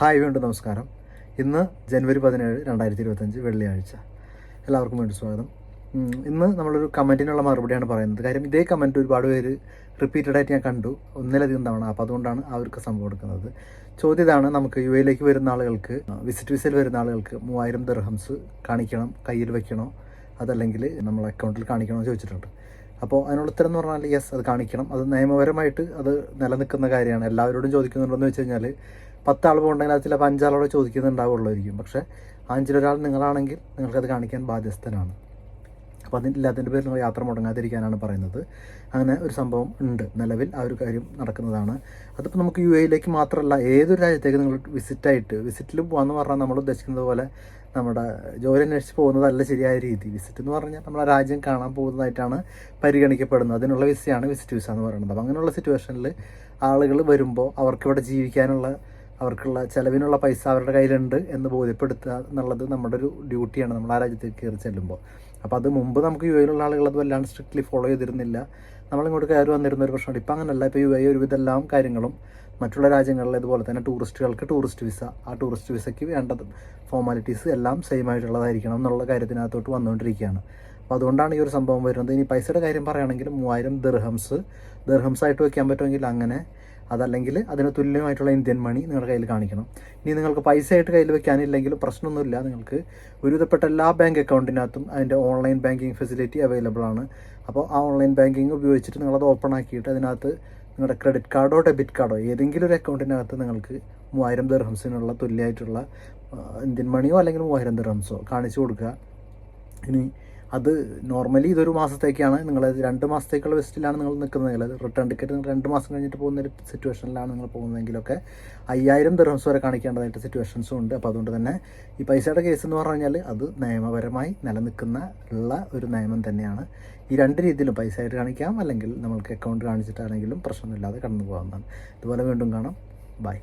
Hi വീണ്ടും നമസ്കാരം. ഇന്ന് ജനുവരി പതിനേഴ് രണ്ടായിരത്തി ഇരുപത്തഞ്ച് വെള്ളിയാഴ്ച. എല്ലാവർക്കും വേണ്ടി സ്വാഗതം. ഇന്ന് നമ്മളൊരു കമന്റിനുള്ള മറുപടിയാണ് പറയുന്നത്. കാര്യം ഇതേ കമന്റ് ഒരുപാട് പേര് റിപ്പീറ്റഡായിട്ട് ഞാൻ കണ്ടു. ഒന്നിലധികം തവണ. അപ്പോൾ അതുകൊണ്ടാണ് അവർക്ക് സംഭവം എടുക്കുന്നത്. ചോദ്യം ഇതാണ്. നമുക്ക് യു എയിലേക്ക് വരുന്ന ആളുകൾക്ക് വിസിറ്റ് വിസയിൽ വരുന്ന ആളുകൾക്ക് മൂവായിരം ദർഹംസ് കാണിക്കണം കയ്യിൽ വെക്കണോ? അതല്ലെങ്കിൽ നമ്മൾ അക്കൗണ്ടിൽ കാണിക്കണോ ചോദിച്ചിട്ടുണ്ട്. അപ്പോൾ അതിനുള്ള ഉത്തരം എന്ന് പറഞ്ഞാൽ യെസ് അത് കാണിക്കണം. അത് നിയമപരമായിട്ട് അത് നിലനിൽക്കുന്ന കാര്യമാണ്. എല്ലാവരോടും ചോദിക്കുന്നുണ്ടെന്ന് വെച്ച് കഴിഞ്ഞാൽ പത്താൾ പോകണ്ടെങ്കിൽ അത് ചിലപ്പോൾ അഞ്ചാളോട് ചോദിക്കുന്നുണ്ടാവുള്ളായിരിക്കും പക്ഷേ അഞ്ചിലൊരാൾ നിങ്ങളാണെങ്കിൽ നിങ്ങൾക്കത് കാണിക്കാൻ ബാധ്യസ്ഥനാണ്. അപ്പോൾ അതിന്റെ ഇല്ലാത്തതിന്റെ പേരിൽ നിങ്ങൾ യാത്ര മുടങ്ങാതിരിക്കാനാണ് പറയുന്നത്. അങ്ങനെ ഒരു സംഭവം ഉണ്ട്. നിലവിൽ ആ ഒരു കാര്യം നടക്കുന്നതാണ്. അതിപ്പോൾ നമുക്ക് യു എയിലേക്ക് മാത്രമല്ല ഏതൊരു രാജ്യത്തേക്ക് നിങ്ങൾ വിസിറ്റായിട്ട് വിസിറ്റിൽ പോകാമെന്ന് പറഞ്ഞാൽ നമ്മൾ ഉദ്ദേശിക്കുന്നത് പോലെ നമ്മുടെ ജോലി അന്വേഷിച്ച് പോകുന്നതല്ല ശരിയായ രീതി. വിസിറ്റ് എന്ന് പറഞ്ഞാൽ നമ്മൾ രാജ്യം കാണാൻ പോകുന്നതായിട്ടാണ് പരിഗണിക്കപ്പെടുന്നത്. അതിനുള്ള വിസയാണ് വിസിറ്റ് വിസ എന്ന് പറയുന്നത്. അപ്പോൾ അങ്ങനെയുള്ള സിറ്റുവേഷനിൽ ആളുകൾ വരുമ്പോൾ അവർക്കിവിടെ ജീവിക്കാനുള്ള അവർക്കുള്ള ചിലവിനുള്ള പൈസ അവരുടെ കയ്യിലുണ്ട് എന്ന് ബോധ്യപ്പെടുത്തുക എന്നുള്ളത് നമ്മുടെ ഒരു ഡ്യൂട്ടിയാണ് നമ്മൾ ആ രാജ്യത്തേക്ക് കയറി ചെല്ലുമ്പോൾ. അപ്പോൾ അത് മുമ്പ് നമുക്ക് യു എയിലുള്ള ആളുകൾ അത് വല്ലാണ്ട് സ്ട്രിക്ട്ലി ഫോളോ ചെയ്തിരുന്നില്ല. നമ്മളിങ്ങോട്ട് കയറി വന്നിരുന്ന ഒരു പ്രശ്നമുണ്ട്. ഇപ്പം അങ്ങനെയല്ല ഇപ്പോൾ യു എ ഒരുവിധ എല്ലാം കാര്യങ്ങളും മറ്റുള്ള രാജ്യങ്ങളിൽ ഇതുപോലെ തന്നെ ടൂറിസ്റ്റുകൾക്ക് ടൂറിസ്റ്റ് വിസ ആ ടൂറിസ്റ്റ് വിസയ്ക്ക് വേണ്ട ഫോർമാലിറ്റീസ് എല്ലാം സെയിം ആയിട്ടുള്ളതായിരിക്കണം എന്നുള്ള കാര്യത്തിനകത്തോട്ട് വന്നുകൊണ്ടിരിക്കുകയാണ്. അപ്പോൾ അതുകൊണ്ടാണ് ഈ ഒരു സംഭവം വരുന്നത്. ഇനി പൈസയുടെ കാര്യം പറയുകയാണെങ്കിൽ മൂവായിരം ദർഹംസ് ദിർഹംസ് ആയിട്ട് വെക്കാൻ പറ്റുമെങ്കിൽ അങ്ങനെ അതല്ലെങ്കിൽ അതിന് തുല്യമായിട്ടുള്ള ഇന്ത്യൻ മണി നിങ്ങളുടെ കയ്യിൽ കാണിക്കണം. ഇനി നിങ്ങൾക്ക് പൈസ ആയിട്ട് കയ്യിൽ വെക്കാനില്ലെങ്കിൽ പ്രശ്നമൊന്നുമില്ല. നിങ്ങൾക്ക് ഒരുവിധപ്പെട്ട എല്ലാ ബാങ്ക് അക്കൗണ്ടിനകത്തും അതിന്റെ ഓൺലൈൻ ബാങ്കിങ് ഫെസിലിറ്റി അവൈലബിൾ ആണ്. അപ്പോൾ ആ ഓൺലൈൻ ബാങ്കിങ് ഉപയോഗിച്ചിട്ട് നിങ്ങളത് ഓപ്പൺ ആക്കിയിട്ട് അതിനകത്ത് നിങ്ങളുടെ ക്രെഡിറ്റ് കാർഡോ ഡെബിറ്റ് കാർഡോ ഏതെങ്കിലും ഒരു അക്കൗണ്ടിനകത്ത് നിങ്ങൾക്ക് മൂവായിരം ദർഹംസിനുള്ള തുല്യമായിട്ടുള്ള ഇന്ത്യൻ മണിയോ അല്ലെങ്കിൽ മൂവായിരം ദർഹംസോ കാണിച്ചു കൊടുക്കുക. ഇനി അത് നോർമലി ഇതൊരു മാസത്തേക്കാണ്. നിങ്ങൾ രണ്ട് മാസത്തേക്കുള്ള വെസ്റ്റിലാണ് നിങ്ങൾ നിൽക്കുന്നതെങ്കിൽ റിട്ടേൺ ടിക്കറ്റ് നിങ്ങൾ രണ്ട് മാസം കഴിഞ്ഞിട്ട് പോകുന്ന ഒരു സിറ്റുവേഷനിലാണ് നിങ്ങൾ പോകുന്നതെങ്കിലൊക്കെ അയ്യായിരം ദിർഹംസ് വരെ കാണിക്കേണ്ടതായിട്ട് സിറ്റുവേഷൻസും ഉണ്ട്. അപ്പോൾ അതുകൊണ്ട് തന്നെ ഈ പൈസയുടെ കേസ് എന്ന് പറഞ്ഞു കഴിഞ്ഞാൽ അത് നിയമപരമായി നിലനിൽക്കുന്ന ഉള്ള ഒരു നിയമം തന്നെയാണ്. ഈ രണ്ട് രീതിയിലും പൈസ ആയിട്ട് കാണിക്കാം. അല്ലെങ്കിൽ നമ്മൾക്ക് അക്കൗണ്ട് കാണിച്ചിട്ടാണെങ്കിലും പ്രശ്നമില്ലാതെ കടന്നു പോകാവുന്നതാണ് ഇതുപോലെ വീണ്ടും കാണാം. ബൈ